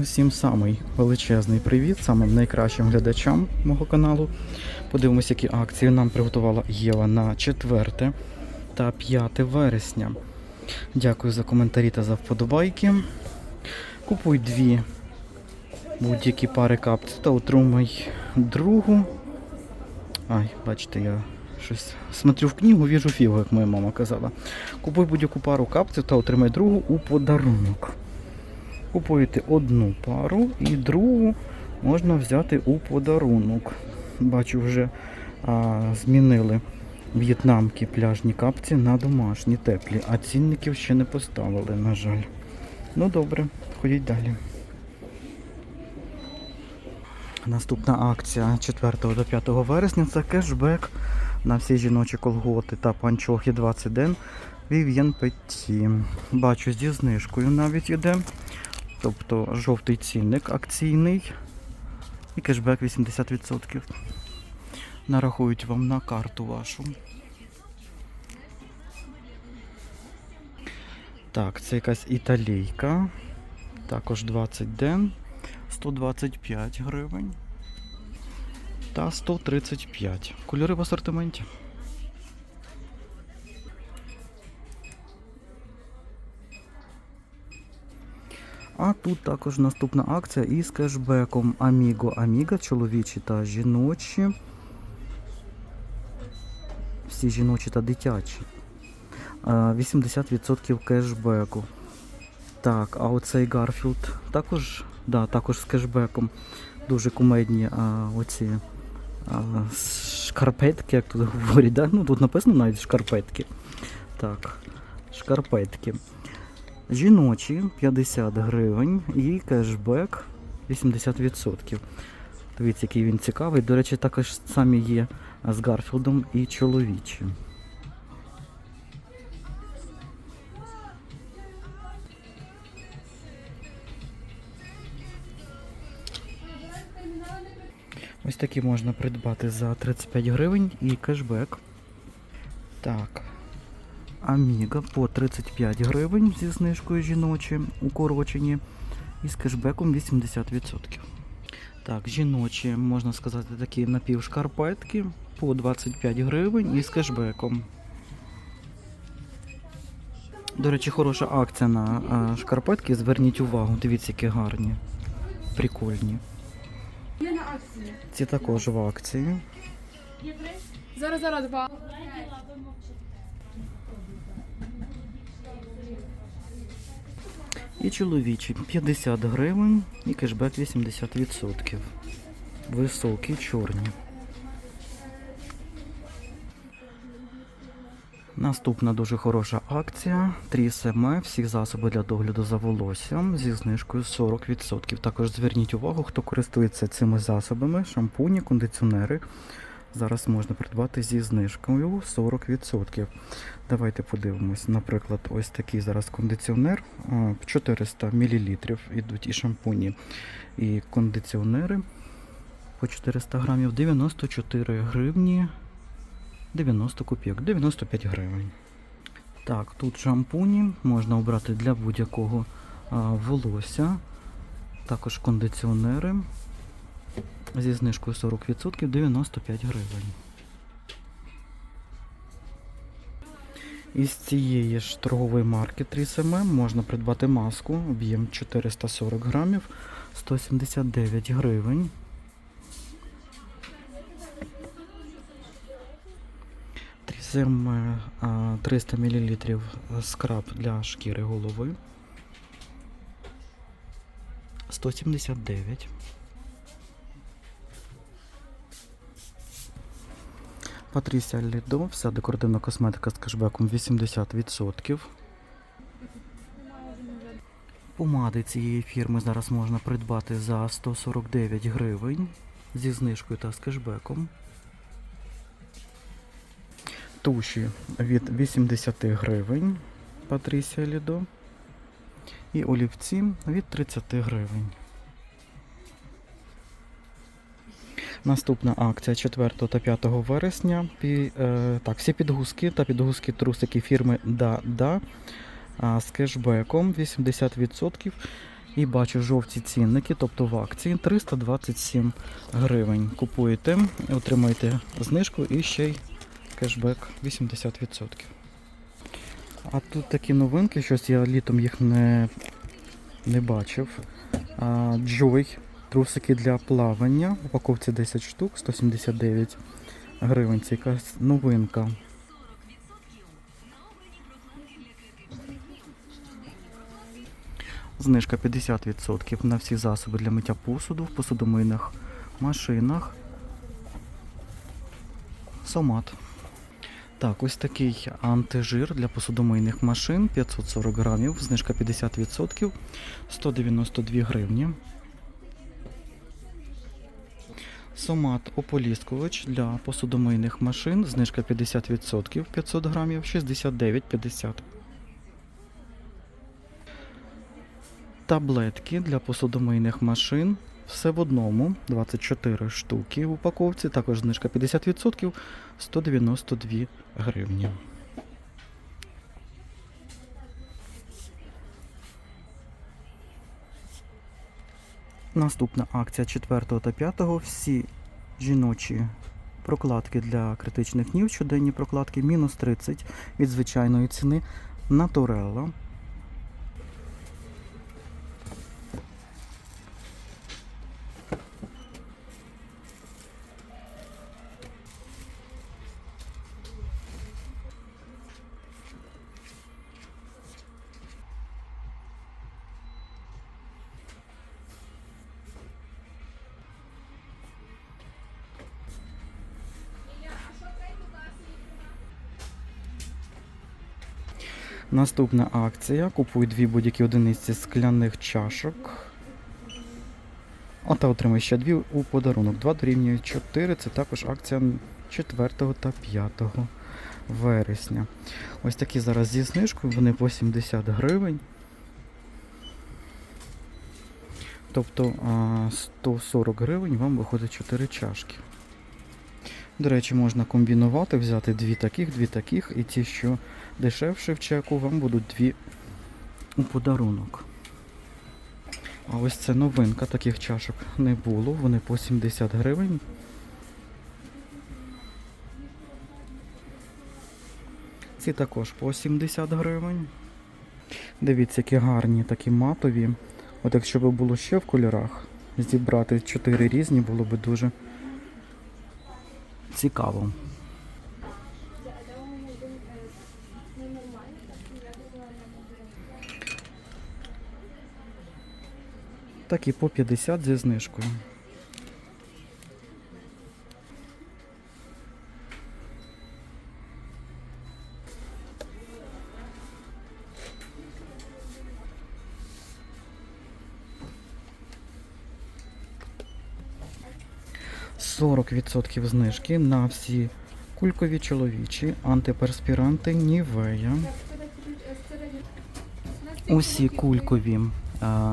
Усім самий величезний привіт, самим найкращим глядачам мого каналу. Подивимось, які акції нам приготувала Єва на 4 та 5 вересня. Дякую за коментарі та за вподобайки. Купуй дві будь-які пари капців та отримай другу. Ай, бачите, я щось смотрю в книгу, віжу фігу, як моя мама казала. Купуй будь-яку пару капців та отримай другу у подарунок. Купуєте одну пару і другу можна взяти у подарунок. Бачу, вже а, змінили в'єтнамки пляжні капці на домашні теплі, а цінників ще не поставили, на жаль. Ну добре, ходіть далі. Наступна акція 4 до 5 вересня це кешбек на всі жіночі колготи та панчохи 20 ден Vivien Petit. Бачу зі знижкою навіть іде. Тобто жовтий цінник акційний і кешбек 80%. Нарахують вам на карту вашу. Так, це якась італійка. Також 20 ден. 125 гривень. Та 135. Кольори в асортименті. А тут також наступна акція із кешбеком Amigo Amiga, чоловічі та жіночі. Всі жіночі та дитячі. 80% кешбеку. Так, а оцей Гарфілд також, да, також з кешбеком. Дуже кумедні а, оці а, шкарпетки, як тут говорять. Да? Ну, тут написано навіть шкарпетки. Так, шкарпетки. Жіночі 50 гривень і кешбек 80%. Дивіться, який він цікавий. До речі, також самі є з Гарфілдом і чоловічі. Ось такі можна придбати за 35 гривень і кешбек. Так. Аміга по 35 гривень зі знижкою жіночі укорочені і з кешбеком 80%. Так, жіночі, можна сказати, такі напівшкарпетки по 25 гривень і з кешбеком. До речі, хороша акція на а, шкарпетки. Зверніть увагу, дивіться, які гарні, прикольні. Ці також в акції. Зараз, зараз два. І чоловічі 50 гривень і кешбек 80%. Високі, чорні. Наступна дуже хороша акція. Трісеме, всі засоби для догляду за волоссям зі знижкою 40%. Також зверніть увагу, хто користується цими засобами, шампуні, кондиціонери. Зараз можна придбати зі знижкою 40%. Давайте подивимось. Наприклад, ось такий зараз кондиціонер. а, 400 мл йдуть і шампуні, і кондиціонери по 400 грамів 94 гривні 90 копійок, 95 гривень. Так, тут шампуні можна обрати для будь-якого волосся. Також кондиціонери зі знижкою 40% 95 гривень. Із цієї ж торгової марки 3SM можна придбати маску, об'єм 440 грамів, 179 гривень. Трісем 300 мл скраб для шкіри голови. 179. Патрісія Лідо, вся декоративна косметика з кешбеком 80%. Помади цієї фірми зараз можна придбати за 149 гривень зі знижкою та з кешбеком. Туші від 80 гривень Патрісія Лідо. І олівці від 30 гривень. Наступна акція 4 та 5 вересня. Пі, е, так, всі підгузки та підгузки трусики фірми Да Да з кешбеком 80% І бачу жовті цінники, тобто в акції 327 гривень. Купуєте, отримаєте знижку і ще й кешбек 80%. А тут такі новинки, щось я літом їх не, не бачив. Джой, трусики для плавання. В упаковці 10 штук, 179 гривень. Це якась новинка. Знижка 50% на всі засоби для миття посуду в посудомийних машинах. Сомат. Так, ось такий антижир для посудомийних машин 540 грамів, знижка 50%, 192 гривні. Сомат ополіскувач для посудомийних машин, знижка 50%, 500 грамів, 69,50. Таблетки для посудомийних машин. Все в одному, 24 штуки в упаковці, також знижка 50%, 192 гривні. Наступна акція 4 та 5. Всі жіночі прокладки для критичних нів, щоденні прокладки, мінус 30 від звичайної ціни. Натурелла. Наступна акція. Купуй дві будь-які одиниці скляних чашок. А та отримай ще дві у подарунок. Два дорівнює 4. Це також акція 4 та 5 вересня. Ось такі зараз зі знижкою, вони по 70 гривень. Тобто 140 гривень вам виходить 4 чашки. До речі, можна комбінувати, взяти дві таких, дві таких, і ті, що дешевше в чеку, вам будуть дві у подарунок. А ось це новинка, таких чашок не було, вони по 70 гривень. Ці також по 70 гривень. Дивіться, які гарні, такі матові. От якщо б було ще в кольорах, зібрати 4 різні, було б дуже цікаво. Так і по 50 зі знижкою. Сорок відсотків знижки на всі кулькові чоловічі антиперспіранти Нівея. Усі кулькові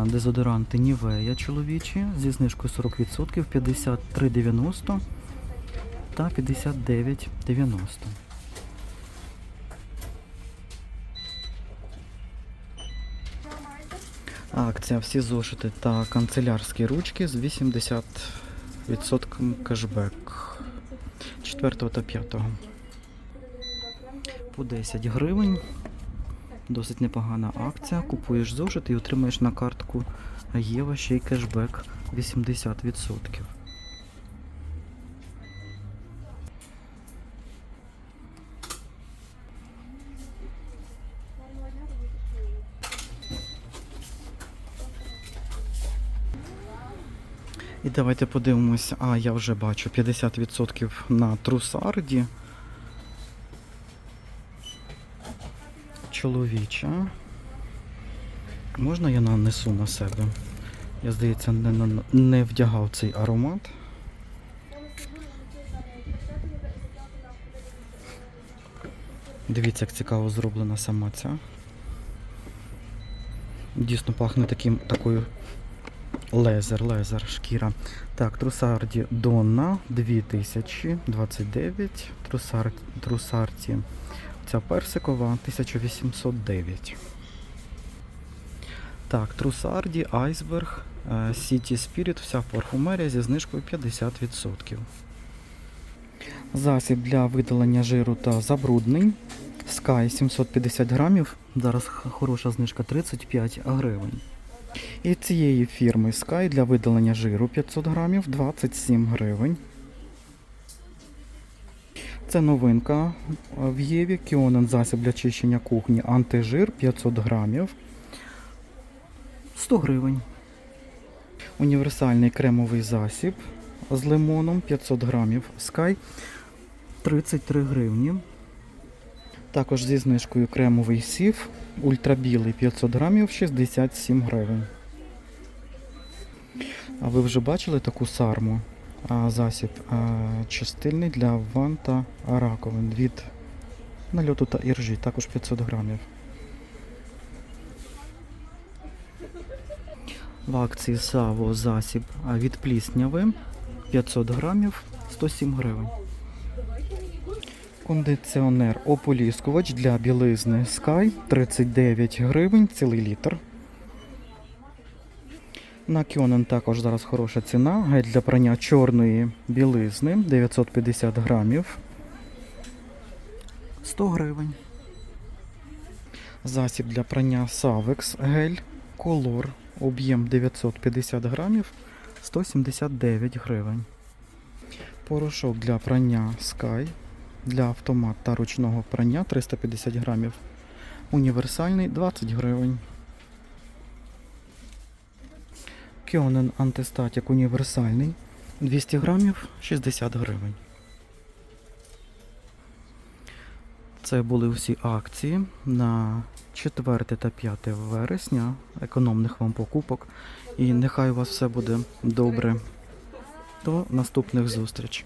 дезодоранти Нівея чоловічі зі знижкою 40%, 53,90 та 59,90. Акція всі зошити та канцелярські ручки з 80% кешбек 4 та 5. По 10 гривень. Досить непогана акція. Купуєш зошит і отримаєш на картку Єва ще й кешбек 80%. І давайте подивимось, а я вже бачу 50% на трусарді. Чоловіча. Можна я нанесу на себе? Я, здається, не, не вдягав цей аромат. Дивіться, як цікаво зроблена сама ця. Дійсно пахне таким, такою лезер, лезер, шкіра. Так, трусарді Донна 2029, трусар, трусарді Ця персикова 1809. Так, Трусарді, Айсберг, е, Сіті Спіріт, вся парфумерія зі знижкою 50%. Засіб для видалення жиру та забруднень. Sky 750 грамів. Зараз хороша знижка 35 гривень. І цієї фірми Sky для видалення жиру 500 грамів 27 гривень. Це новинка в Єві. Кіонен засіб для чищення кухні антижир 500 грамів. 100 гривень. Універсальний кремовий засіб з лимоном 500 грамів. Sky 33 гривні. Також зі знижкою кремовий сів ультрабілий 500 грамів 67 гривень. А ви вже бачили таку сарму? Засіб чистильний для ванн та раковин від нальоту та іржі, також 500 грамів. В акції Саво засіб від плісняви 500 грамів 107 гривень. Кондиціонер ополіскувач для білизни Sky 39 гривень цілий літр. На Кьонен також зараз хороша ціна. Гель для прання чорної білизни 950 грамів. 100 гривень. Засіб для прання Savex гель Color об'єм 950 грамів 179 гривень. Порошок для прання Sky для автомат та ручного прання 350 грамів. Універсальний 20 гривень. Кіонен антистатік універсальний 200 грамів 60 гривень. Це були усі акції на 4 та 5 вересня. Економних вам покупок. І нехай у вас все буде добре. До наступних зустріч.